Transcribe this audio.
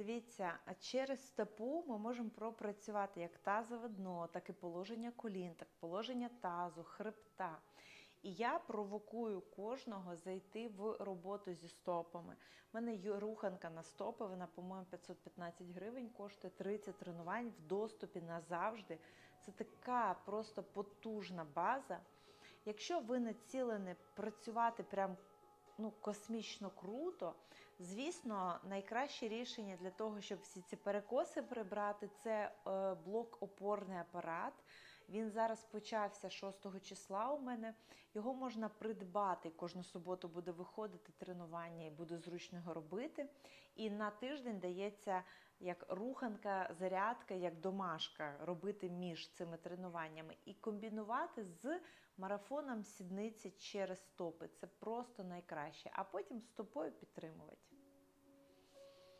Дивіться, а через стопу ми можемо пропрацювати як тазове дно, так і положення колін, так положення тазу, хребта. І я провокую кожного зайти в роботу зі стопами. У мене руханка на стопи, вона, по-моєму, 515 гривень, коштує 30 тренувань в доступі назавжди. Це така просто потужна база. Якщо ви націлені працювати прям ну, космічно круто, звісно, найкраще рішення для того, щоб всі ці перекоси прибрати, це е, блок-опорний апарат. Він зараз почався 6 числа у мене. Його можна придбати. Кожну суботу буде виходити тренування і буде зручно його робити. І на тиждень дається як руханка, зарядка, як домашка робити між цими тренуваннями і комбінувати з марафоном сідниці через стопи. Це просто найкраще. А потім стопою підтримувати.